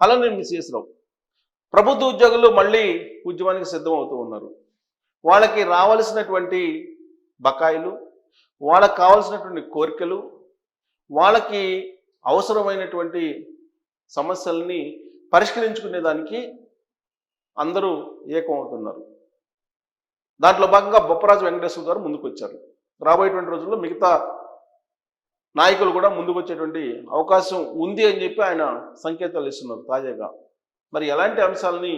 అలా నేను మిస్ చేసినావు ప్రభుత్వ ఉద్యోగులు మళ్ళీ ఉద్యమానికి సిద్ధం అవుతూ ఉన్నారు. వాళ్ళకి రావాల్సినటువంటి బకాయిలు వాళ్ళకి కావాల్సినటువంటి కోరికలు వాళ్ళకి అవసరమైనటువంటి సమస్యల్ని పరిష్కరించుకునేదానికి అందరూ ఏకమవుతున్నారు. దాంట్లో భాగంగా బొప్పరాజు వెంకటేశ్వర గారు ముందుకు వచ్చారు రాబోయేటువంటి రోజుల్లో మిగతా నాయకులు కూడా ముందుకు వచ్చేటువంటి అవకాశం ఉంది అని చెప్పి ఆయన సంకేతాలు ఇస్తున్నారు తాజాగా. మరి ఎలాంటి అంశాలని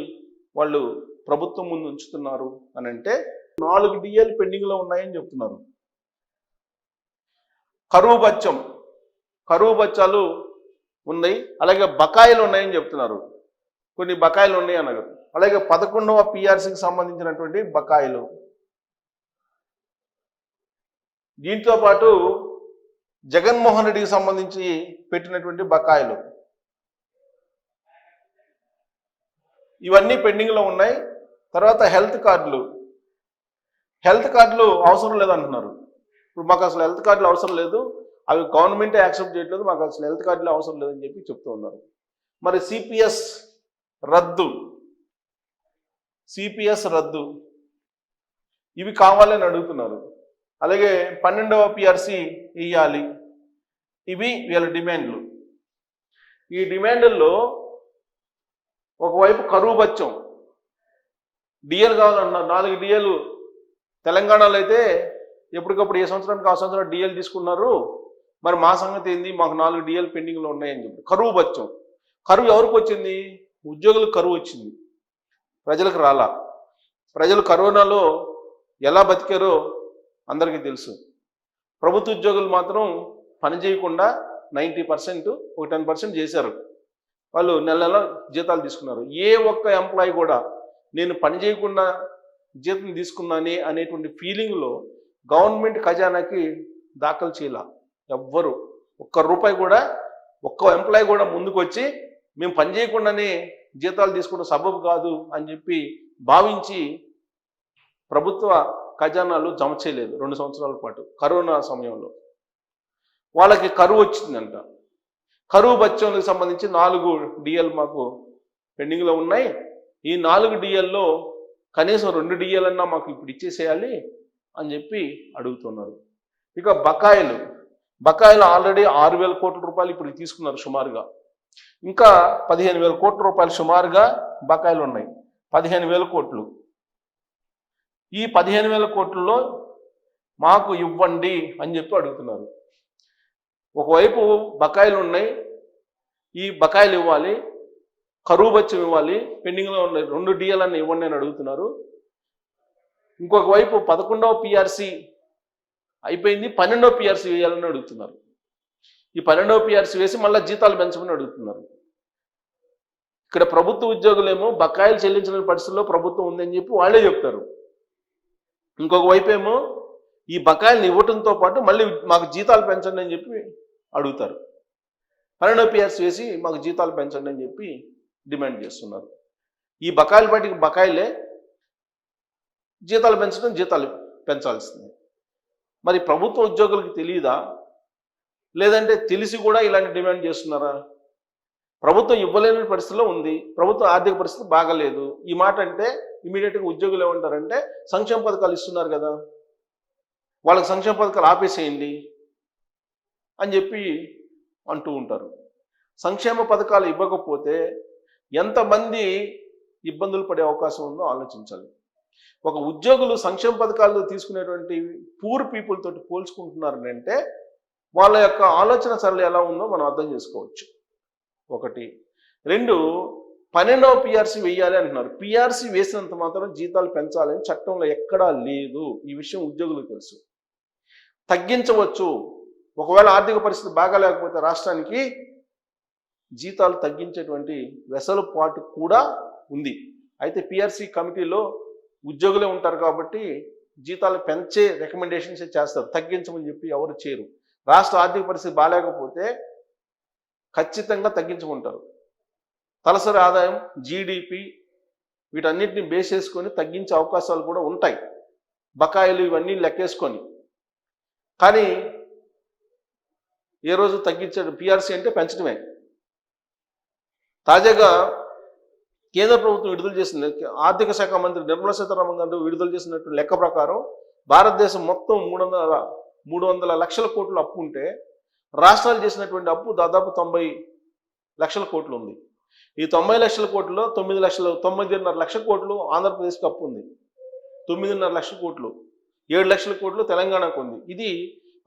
వాళ్ళు ప్రభుత్వం ముందు ఉంచుతున్నారు అని అంటే నాలుగు డిఎల్ పెండింగ్లో ఉన్నాయని చెప్తున్నారు. కరువు బచ్చం కరువు బచ్చాలు ఉన్నాయి అలాగే బకాయిలు ఉన్నాయని చెప్తున్నారు. కొన్ని బకాయిలు ఉన్నాయి అన్నారు అలాగే పదకొండవ పిఆర్సీకి సంబంధించినటువంటి బకాయిలు. దీంతో పాటు జగన్మోహన్ రెడ్డికి సంబంధించి పెట్టినటువంటి బకాయిలు. ఇవన్నీ పెండింగ్లో ఉన్నాయి. తర్వాత హెల్త్ కార్డులు. హెల్త్ కార్డులు అవసరం లేదంటున్నారు. ఇప్పుడు మాకు అసలు హెల్త్ కార్డులు అవసరం లేదు. అవి గవర్నమెంటే యాక్సెప్ట్ చేయట్లేదు. మాకు అసలు హెల్త్ కార్డులు అవసరం లేదని చెప్పి చెప్తూ ఉన్నారు. మరి సిపిఎస్ రద్దు. సిపిఎస్ రద్దు. ఇవి కావాలని అడుగుతున్నారు. అలాగే పన్నెండవ పిఆర్సి ఇవ్వాలి ఇవి వీళ్ళ డిమాండ్లు. ఈ డిమాండ్ల్లో ఒకవైపు కరువు బచ్చం. డిఎల్ కావాలన్నారు నాలుగు డిఎల్ తెలంగాణలో అయితే ఎప్పటికప్పుడు ఏ సంవత్సరానికి ఆ సంవత్సరం డిఎల్ తీసుకున్నారు. మరి మా సంగతి ఏంది? మాకు నాలుగు డిఎల్ పెండింగ్లో ఉన్నాయని చెప్పి. కరువు బచ్చం. కరువు ఎవరికి వచ్చింది? ఉద్యోగులకు కరువు వచ్చింది. ప్రజలకు రాలా. ప్రజలు కరోనాలో ఎలా బతికారో అందరికీ తెలుసు. ప్రభుత్వ ఉద్యోగులు మాత్రం పని చేయకుండా నైంటీ పర్సెంట్ ఒక టెన్ పర్సెంట్ చేశారు. వాళ్ళు నెల నెల జీతాలు తీసుకున్నారు. ఏ ఒక్క ఎంప్లాయీ కూడా నేను పని చేయకుండా జీతం తీసుకున్నానే అనేటువంటి ఫీలింగ్లో గవర్నమెంట్ ఖజానాకి దాఖలు చేయాల. ఎవ్వరు. ఒక్క రూపాయి కూడా ఒక్క ఎంప్లాయీ కూడా ముందుకు వచ్చి మేము పని చేయకుండానే జీతాలు తీసుకోవడం సబబు కాదు అని చెప్పి భావించి ప్రభుత్వ ఖజానాలు జమ చేయలేదు రెండు సంవత్సరాల పాటు కరోనా సమయంలో. వాళ్ళకి కరువు వచ్చిందంట. కరువు బత్యంలకు సంబంధించి నాలుగు డిఎల్ మాకు పెండింగ్లో ఉన్నాయి. ఈ నాలుగు డిఎల్లో కనీసం రెండు డిఎల్ అన్నా మాకు ఇప్పుడు ఇచ్చేసేయాలి అని చెప్పి అడుగుతున్నారు. ఇక బకాయిలు. బకాయిలు ఆల్రెడీ ఆరు వేల కోట్ల రూపాయలు ఇప్పుడు తీసుకున్నారు సుమారుగా. ఇంకా పదిహేను వేల కోట్ల రూపాయలు సుమారుగా బకాయిలు ఉన్నాయి. పదిహేను వేల కోట్లు. ఈ పదిహేను వేల కోట్లలో మాకు ఇవ్వండి అని చెప్పి అడుగుతున్నారు. ఒకవైపు బకాయిలు ఉన్నాయి ఈ బకాయిలు ఇవ్వాలి కరువు బచ్చం ఇవ్వాలి పెండింగ్లో ఉన్న రెండు డిఎల్ ఇవ్వండి అని అడుగుతున్నారు. ఇంకొక వైపు పదకొండవ పిఆర్సి అయిపోయింది పన్నెండవ పిఆర్సి వేయాలని అడుగుతున్నారు. ఈ పన్నెండవ పిఆర్సి వేసి మళ్ళీ జీతాలు పెంచమని అడుగుతున్నారు. ఇక్కడ ప్రభుత్వ ఉద్యోగులేమో బకాయిలు చెల్లించిన పరిస్థితుల్లో ప్రభుత్వం ఉందని చెప్పి వాళ్ళే చెప్తారు. ఇంకొక వైపు ఏమో ఈ బకాయిల్ని ఇవ్వటంతో పాటు మళ్ళీ మాకు జీతాలు పెంచండి అని చెప్పి అడుగుతారు. పన్నెండో పిఆర్స్ వేసి మాకు జీతాలు పెంచండి అని చెప్పి డిమాండ్ చేస్తున్నారు. ఈ బకాయిల పాటికి బకాయిలే జీతాలు పెంచడం జీతాలు పెంచాల్సిందే. మరి ప్రభుత్వ ఉద్యోగులకు తెలియదా లేదంటే తెలిసి కూడా ఇలాంటి డిమాండ్ చేస్తున్నారా? ప్రభుత్వం ఇవ్వలేని పరిస్థితిలో ఉంది ప్రభుత్వ ఆర్థిక పరిస్థితి బాగలేదు. ఈ మాట అంటే ఇమీడియట్గా ఉద్యోగులు ఏమంటారంటే సంక్షేమ పథకాలు ఇస్తున్నారు కదా. వాళ్ళకి సంక్షేమ పథకాలు ఆపేసేయండి అని చెప్పి అంటూ ఉంటారు. సంక్షేమ పథకాలు ఇవ్వకపోతే ఎంతమంది ఇబ్బందులు పడే అవకాశం ఉందో ఆలోచించాలి. ఒక ఉద్యోగులు సంక్షేమ పథకాలు తీసుకునేటువంటి పూర్ పీపుల్ తోటి పోల్చుకుంటున్నారు అంటే వాళ్ళ యొక్క ఆలోచన సరళి ఎలా ఉందో మనం అర్థం చేసుకోవచ్చు. ఒకటి. రెండు పన్నెండవ పిఆర్సీ వేయాలి అంటున్నారు. పిఆర్సీ వేసినంత మాత్రం జీతాలు పెంచాలని చట్టంలో ఎక్కడా లేదు. ఈ విషయం ఉద్యోగులకు తెలుసు. తగ్గించవచ్చు. ఒకవేళ ఆర్థిక పరిస్థితి బాగాలేకపోతే రాష్ట్రానికి జీతాలు తగ్గించేటువంటి వెసలుపాటు కూడా ఉంది. అయితే పిఆర్సీ కమిటీలో ఉద్యోగులే ఉంటారు కాబట్టి జీతాలు పెంచే రికమెండేషన్స్ చేస్తారు. తగ్గించమని చెప్పి ఎవరు చేయరు. రాష్ట్ర ఆర్థిక పరిస్థితి బాగాలేకపోతే ఖచ్చితంగా తగ్గించుకుంటారు. తలసరి ఆదాయం జీడిపి వీటన్నిటిని బేస్ చేసుకొని తగ్గించే అవకాశాలు కూడా ఉంటాయి. బకాయిలు ఇవన్నీ లెక్కేసుకొని. కానీ ఏ రోజు తగ్గించడం పిఆర్సీ అంటే పెంచడమే. తాజాగా కేంద్ర ప్రభుత్వం విడుదల చేసిన ఆర్థిక శాఖ మంత్రి నిర్మలా సీతారామన్ గారు విడుదల చేసినట్టు లెక్క ప్రకారం భారతదేశం మొత్తం మూడు వందల మూడు వందల లక్షల కోట్లు అప్పు ఉంటే రాష్ట్రాలు చేసినటువంటి అప్పు దాదాపు తొంభై లక్షల కోట్లు ఉంది. ఈ తొంభై లక్షల కోట్లలో తొమ్మిది లక్షలు తొమ్మిదిన్నర లక్షల కోట్లు ఆంధ్రప్రదేశ్కి అప్పు ఉంది. తొమ్మిదిన్నర లక్షల కోట్లు ఏడు లక్షల కోట్లు తెలంగాణకు ఉంది. ఇది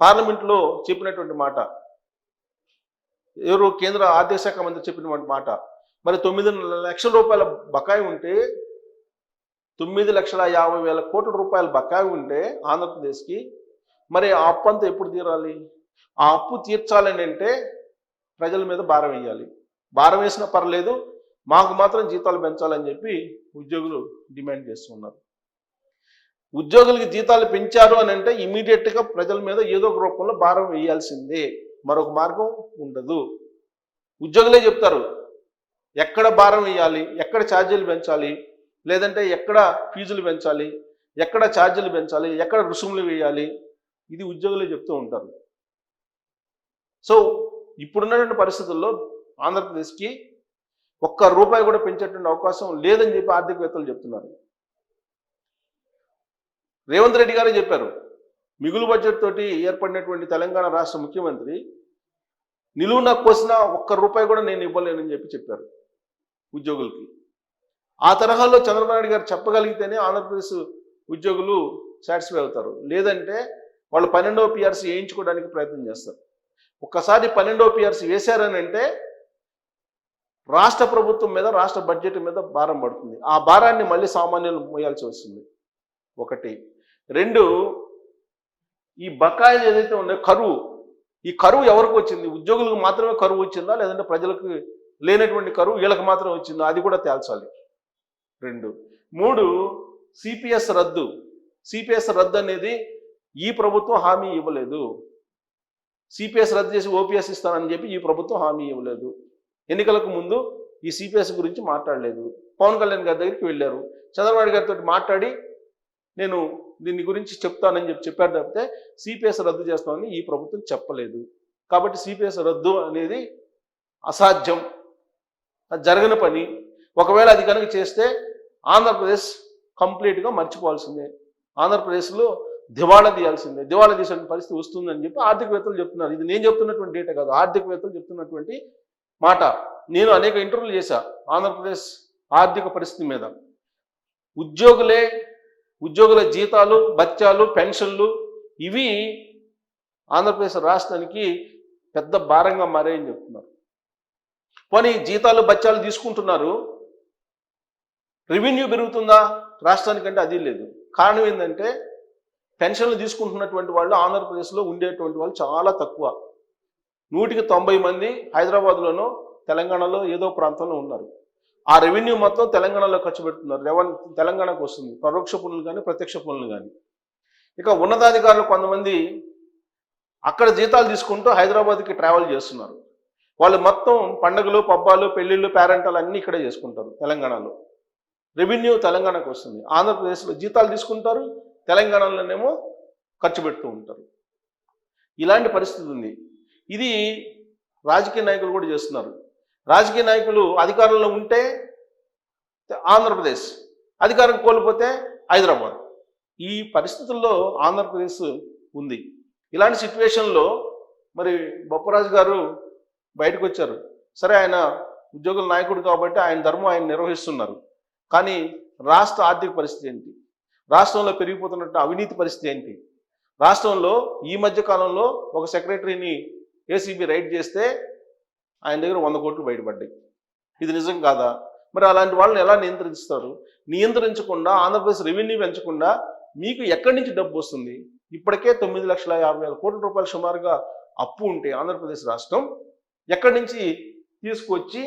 పార్లమెంట్లో చెప్పినటువంటి మాట. ఎవరు కేంద్ర ఆర్థిక శాఖ మంత్రి చెప్పినటువంటి మాట. మరి తొమ్మిదిన్నర లక్షల రూపాయల బకాయి ఉంటే తొమ్మిది లక్షల యాభై వేల కోట్ల రూపాయల బకాయి ఉంటే ఆంధ్రప్రదేశ్కి మరి ఆ అప్పు అంతా ఎప్పుడు తీరాలి? ఆ అప్పు తీర్చాలని అంటే ప్రజల మీద భారం వేయాలి. భారం వేసినా పర్లేదు మాకు మాత్రం జీతాలు పెంచాలని చెప్పి ఉద్యోగులు డిమాండ్ చేస్తున్నారు. ఉద్యోగులకి జీతాలు పెంచారు అని అంటే ఇమీడియట్గా ప్రజల మీద ఏదో ఒక రూపంలో భారం వేయాల్సిందే మరొక మార్గం ఉండదు. ఉద్యోగులే చెప్తారు ఎక్కడ భారం వేయాలి ఎక్కడ ఛార్జీలు పెంచాలి లేదంటే ఎక్కడ ఫీజులు పెంచాలి ఎక్కడ ఛార్జీలు పెంచాలి ఎక్కడ రుసుములు వేయాలి ఇది ఉద్యోగులే చెప్తూ ఉంటారు. సో ఇప్పుడున్నటువంటి పరిస్థితుల్లో ఆంధ్రప్రదేశ్కి ఒక్క రూపాయి కూడా పెంచేటువంటి అవకాశం లేదని చెప్పి ఆర్థికవేత్తలు చెప్తున్నారు. రేవంత్ రెడ్డి గారే చెప్పారు మిగులు బడ్జెట్ తోటి ఏర్పడినటువంటి తెలంగాణ రాష్ట్ర ముఖ్యమంత్రి నిలువున కోసిన ఒక్క రూపాయి కూడా నేను ఇవ్వలేనని చెప్పి చెప్పారు ఉద్యోగులకి. ఆ తరహాలో చంద్రబాబు నాయుడు గారు చెప్పగలిగితేనే ఆంధ్రప్రదేశ్ ఉద్యోగులు సాటిస్ఫై అవుతారు. లేదంటే వాళ్ళు పన్నెండవ పిఆర్సీ వేయించుకోవడానికి ప్రయత్నం చేస్తారు. ఒక్కసారి పన్నెండవ పిఆర్సీ వేశారని అంటే రాష్ట్ర ప్రభుత్వం మీద రాష్ట్ర బడ్జెట్ మీద భారం పడుతుంది. ఆ భారాన్ని మళ్ళీ సామాన్యులు మోయాల్సి వస్తుంది. ఒకటి. రెండు ఈ బకాయిలు ఏదైతే ఉన్నాయో కరువు. ఈ కరువు ఎవరికి వచ్చింది? ఉద్యోగులకు మాత్రమే కరువు వచ్చిందా? లేదంటే ప్రజలకు లేనటువంటి కరువు వీళ్ళకి మాత్రం వచ్చిందా? అది కూడా తేల్చాలి. రెండు. మూడు సిపిఎస్ రద్దు. సిపిఎస్ రద్దు అనేది ఈ ప్రభుత్వం హామీ ఇవ్వలేదు. సిపిఎస్ రద్దు చేసి ఓపీఎస్ ఇస్తానని చెప్పి ఈ ప్రభుత్వం హామీ ఇవ్వలేదు. ఎన్నికలకు ముందు ఈ సిపిఎస్ గురించి మాట్లాడలేదు. పవన్ కళ్యాణ్ గారి దగ్గరికి వెళ్ళారు. చంద్రబాబు గారితో మాట్లాడి నేను దీని గురించి చెప్తానని చెప్పి చెప్పారు తప్పితే సిపిఎస్ రద్దు చేస్తామని ఈ ప్రభుత్వం చెప్పలేదు. కాబట్టి సిపిఎస్ రద్దు అనేది అసాధ్యం. అది జరగని పని. ఒకవేళ అది కనుక చేస్తే ఆంధ్రప్రదేశ్ కంప్లీట్గా మర్చిపోవాల్సిందే. ఆంధ్రప్రదేశ్లో దివాళా తీయాల్సిందే. దివాళా తీసే పరిస్థితి వస్తుందని చెప్పి ఆర్థికవేత్తలు చెప్తున్నారు. ఇది నేను చెప్తున్నటువంటి డేటా కాదు. ఆర్థికవేత్తలు చెప్తున్నటువంటి మాట. నేను అనేక ఇంటర్వ్యూలు చేశా ఆంధ్రప్రదేశ్ ఆర్థిక పరిస్థితి మీద. ఉద్యోగులే ఉద్యోగుల జీతాలు బత్యాలు పెన్షన్లు ఇవి ఆంధ్రప్రదేశ్ రాష్ట్రానికి పెద్ద భారంగా మారాయని చెప్తున్నారు. పోనీ జీతాలు బత్యాలు తీసుకుంటున్నారు. రెవెన్యూ పెరుగుతుందా? రాష్ట్రానికంటే అది లేదు. కారణం ఏంటంటే పెన్షన్లు తీసుకుంటున్నటువంటి వాళ్ళు ఆంధ్రప్రదేశ్లో ఉండేటువంటి వాళ్ళు చాలా తక్కువ. నూటికి తొంభై మంది హైదరాబాద్లోనో తెలంగాణలో ఏదో ప్రాంతంలో ఉన్నారు. ఆ రెవెన్యూ మొత్తం తెలంగాణలో ఖర్చు పెడుతున్నారు. రెవెన్యూ తెలంగాణకు వస్తుంది. పరోక్ష పనులు కానీ ప్రత్యక్ష పనులు కానీ. ఇక ఉన్నతాధికారులు కొంతమంది అక్కడ జీతాలు తీసుకుంటూ హైదరాబాద్కి ట్రావెల్ చేస్తున్నారు. వాళ్ళు మొత్తం పండుగలు పబ్బాలు పెళ్ళిళ్ళు పేరెంటాలు అన్నీ ఇక్కడే చేసుకుంటారు తెలంగాణలో. రెవెన్యూ తెలంగాణకు వస్తుంది. ఆంధ్రప్రదేశ్లో జీతాలు తీసుకుంటారు తెలంగాణలోనేమో ఖర్చు పెడుతూ ఉంటారు. ఇలాంటి పరిస్థితి ఉంది. ఇది రాజకీయ నాయకులు కూడా చేస్తున్నారు. రాజకీయ నాయకులు అధికారంలో ఉంటే ఆంధ్రప్రదేశ్ అధికారం కోల్పోతే హైదరాబాద్. ఈ పరిస్థితుల్లో ఆంధ్రప్రదేశ్ ఉంది. ఇలాంటి సిచ్యువేషన్లో మరి బొప్పరాజు గారు బయటకు వచ్చారు. సరే ఆయన ఉద్యోగుల నాయకుడు కాబట్టి ఆయన ధర్మం ఆయన నిర్వహిస్తున్నారు. కానీ రాష్ట్ర ఆర్థిక పరిస్థితి ఏంటి? రాష్ట్రంలో పెరిగిపోతున్నట్టు అవినీతి పరిస్థితి ఏంటి? రాష్ట్రంలో ఈ మధ్య కాలంలో ఒక సెక్రటరీని ఏసీబీ రైడ్ చేస్తే ఆయన దగ్గర వంద కోట్లు బయటపడ్డాయి. ఇది నిజం కాదా? మరి అలాంటి వాళ్ళని ఎలా నియంత్రిస్తారు నియంత్రించకుండా ఆంధ్రప్రదేశ్ రెవెన్యూ పెంచకుండా మీకు ఎక్కడి నుంచి డబ్బు వస్తుంది? ఇప్పటికే తొమ్మిది లక్షల యాభై వేల కోట్ల రూపాయలు సుమారుగా అప్పు ఉంటే ఆంధ్రప్రదేశ్ రాష్ట్రం ఎక్కడి నుంచి తీసుకొచ్చి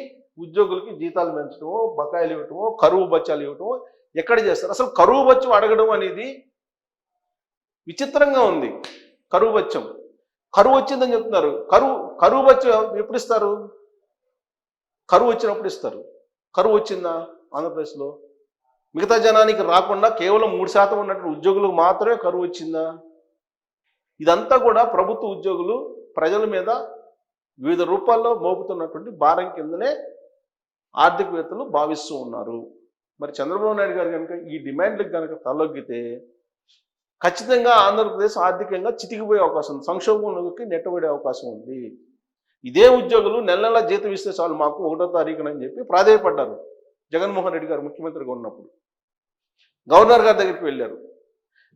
ఉద్యోగులకి జీతాలు పెంచడమో బకాయిలు ఇవ్వటమో కరువు బచ్చాలు ఇవ్వటమో ఎక్కడ చేస్తారు? అసలు కరువు బచ్చం అడగడం అనేది విచిత్రంగా ఉంది. కరువు బచ్చం. కరువు వచ్చిందని చెప్తున్నారు. కరువు కరువు వచ్చి ఎప్పుడు ఇస్తారు? కరువు వచ్చినప్పుడు ఇస్తారు. కరువు వచ్చిందా ఆంధ్రప్రదేశ్లో? మిగతా జనానికి రాకుండా కేవలం మూడు శాతం ఉన్నటువంటి ఉద్యోగులకు మాత్రమే కరువు వచ్చిందా? ఇదంతా కూడా ప్రభుత్వ ఉద్యోగులు ప్రజల మీద వివిధ రూపాల్లో మోపుతున్నటువంటి భారం కిందనే ఆర్థికవేత్తలు భావిస్తూ ఉన్నారు. మరి చంద్రబాబు నాయుడు గారు కనుక ఈ డిమాండ్లకు కనుక తలొగ్గితే ఖచ్చితంగా ఆంధ్రప్రదేశ్ ఆర్థికంగా చితికిపోయే అవకాశం ఉంది. సంక్షోభంలోకి నెట్టబడే అవకాశం ఉంది. ఇదే ఉద్యోగులు నెల నెల జీతం ఇస్తే చాలు మాకు ఒకటో తారీఖునని చెప్పి ప్రాధాయపడ్డారు జగన్మోహన్ రెడ్డి గారు ముఖ్యమంత్రిగా ఉన్నప్పుడు. గవర్నర్ గారి దగ్గరికి వెళ్ళారు.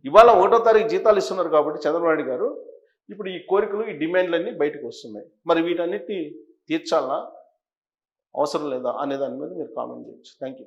ఇవాళ ఒకటో తారీఖు జీతాలు ఇస్తున్నారు కాబట్టి చంద్రబాబు గారు ఇప్పుడు ఈ కోరికలు ఈ డిమాండ్లన్నీ బయటకు వస్తున్నాయి. మరి వీటన్నిటిని తీర్చాలా అవసరం లేదా? అనే దాని మీద మీరు కామెంట్ చేయొచ్చు. Thank you